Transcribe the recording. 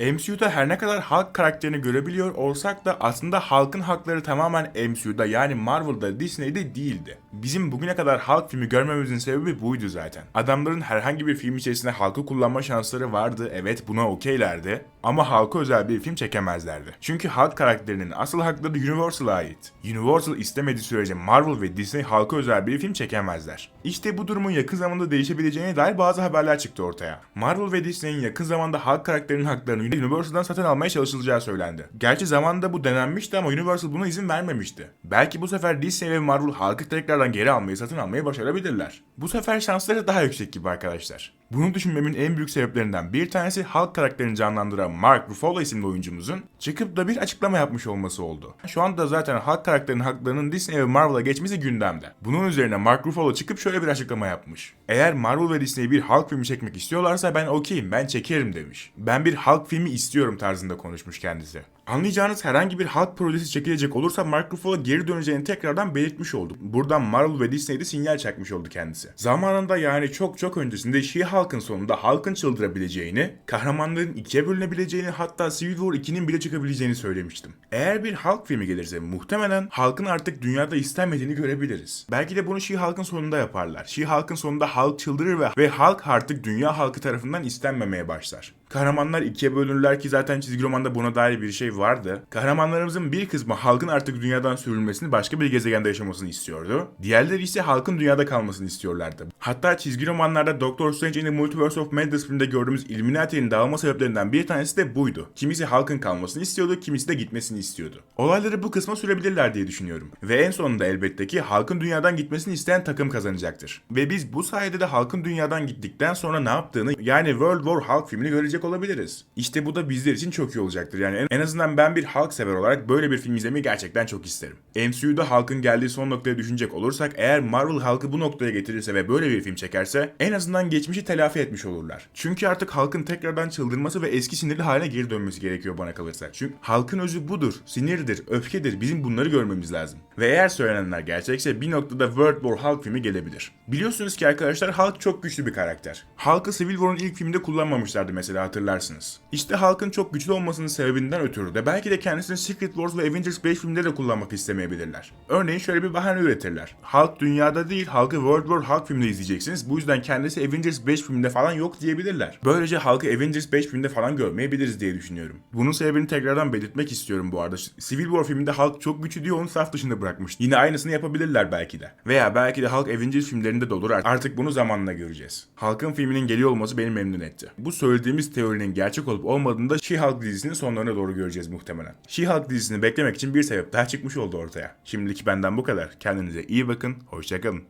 MCU'da her ne kadar Hulk karakterini görebiliyor olsak da aslında Hulk'ın hakları tamamen MCU'da yani Marvel'da Disney'de değildi. Bizim bugüne kadar Hulk filmi görmemizin sebebi buydu zaten. Adamların herhangi bir film içerisinde Hulk'ı kullanma şansları vardı evet buna okeylerdi ama Hulk'a özel bir film çekemezlerdi. Çünkü Hulk karakterinin asıl hakları Universal'a ait. Universal istemediği sürece Marvel ve Disney Hulk'a özel bir film çekemezler. İşte bu durumun yakın zamanda değişebileceğine dair bazı haberler çıktı ortaya. Marvel ve Disney'in yakın zamanda Hulk karakterinin haklarını Universal'dan satın almaya çalışılacağı söylendi. Gerçi zamanında bu denenmişti ama Universal buna izin vermemişti. Belki bu sefer Disney ve Marvel Hulk'ı tekrardan geri almayı satın almayı başarabilirler. Bu sefer şansları daha yüksek gibi arkadaşlar. Bunu düşünmemin en büyük sebeplerinden bir tanesi Hulk karakterini canlandıran Mark Ruffalo isimli oyuncumuzun çıkıp da bir açıklama yapmış olması oldu. Şu anda zaten Hulk karakterinin haklarının Disney ve Marvel'a geçmesi gündemde. Bunun üzerine Mark Ruffalo çıkıp şöyle bir açıklama yapmış. Eğer Marvel ve Disney bir Hulk filmi çekmek istiyorlarsa ben okeyim, ben çekerim demiş. Ben bir Hulk filmi istiyorum tarzında konuşmuş kendisi. Anlayacağınız herhangi bir Hulk projesi çekilecek olursa Mark Ruffalo geri döneceğini tekrardan belirtmiş oldu. Buradan Marvel ve Disney'de sinyal çakmış oldu kendisi. Zamanında yani çok çok öncesinde She-Hulk'ın sonunda Hulk'ın çıldırabileceğini, kahramanların ikiye bölünebileceğini hatta Civil War 2'nin bile çıkabileceğini söylemiştim. Eğer bir Hulk filmi gelirse muhtemelen Hulk'ın artık dünyada istenmediğini görebiliriz. Belki de bunu She-Hulk'ın sonunda yaparlar. She-Hulk'ın sonunda Hulk çıldırır ve, ve Hulk artık dünya halkı tarafından istenmemeye başlar. Kahramanlar ikiye bölünürler ki zaten çizgi romanda buna dair bir şey vardı. Kahramanlarımızın bir kısmı halkın artık dünyadan sürülmesini başka bir gezegende yaşamasını istiyordu. Diğerleri ise halkın dünyada kalmasını istiyorlardı. Hatta çizgi romanlarda Doctor Strange the Multiverse of Madness filminde gördüğümüz Illuminati'nin dağılma sebeplerinden bir tanesi de buydu. Kimisi halkın kalmasını istiyordu, kimisi de gitmesini istiyordu. Olayları bu kısma sürebilirler diye düşünüyorum. Ve en sonunda elbette ki halkın dünyadan gitmesini isteyen takım kazanacaktır. Ve biz bu sayede de halkın dünyadan gittikten sonra ne yaptığını yani World War Hulk filmini görecek olabiliriz. İşte bu da bizler için çok iyi olacaktır. Yani en azından ben bir Hulk sever olarak böyle bir film izlemeyi gerçekten çok isterim. MCU'da Hulk'ın geldiği son noktaya düşünecek olursak eğer Marvel Hulk'ı bu noktaya getirirse ve böyle bir film çekerse en azından geçmişi telafi etmiş olurlar. Çünkü artık Hulk'ın tekrardan çıldırması ve eski sinirli haline geri dönmesi gerekiyor bana kalırsa. Çünkü Hulk'ın özü budur. Sinirdir, öfkedir. Bizim bunları görmemiz lazım. Ve eğer söylenenler gerçekse bir noktada World War Hulk filmi gelebilir. Biliyorsunuz ki arkadaşlar Hulk çok güçlü bir karakter. Hulk'ı Civil War'un ilk filminde kullanmamışlardı mesela hatırlarsınız. İşte Hulk'ın çok güçlü olmasının sebebinden ötürü de belki de kendisini Secret Wars ve Avengers 5 filminde de kullanmak istemeyebilirler. Örneğin şöyle bir bahane üretirler. Hulk dünyada değil Hulk'ı World War Hulk filminde izleyeceksiniz. Bu yüzden kendisi Avengers 5 filminde falan yok diyebilirler. Böylece Hulk'ı Avengers 5 filminde falan görmeyebiliriz diye düşünüyorum. Bunun sebebini tekrardan belirtmek istiyorum bu arada. Civil War filminde Hulk çok güçlü diye onu saf dışında bırakmış. Yine aynısını yapabilirler belki de. Veya belki de Hulk Avengers filmlerinde de olur artık bunu zamanla göreceğiz. Hulk'ın filminin geliyor olması beni memnun etti. Bu söylediğimiz teorinin gerçek olup olmadığını da She-Hulk dizisinin sonlarına doğru göreceğiz muhtemelen. She-Hulk dizisini beklemek için bir sebep daha çıkmış oldu ortaya. Şimdilik benden bu kadar. Kendinize iyi bakın, hoşçakalın.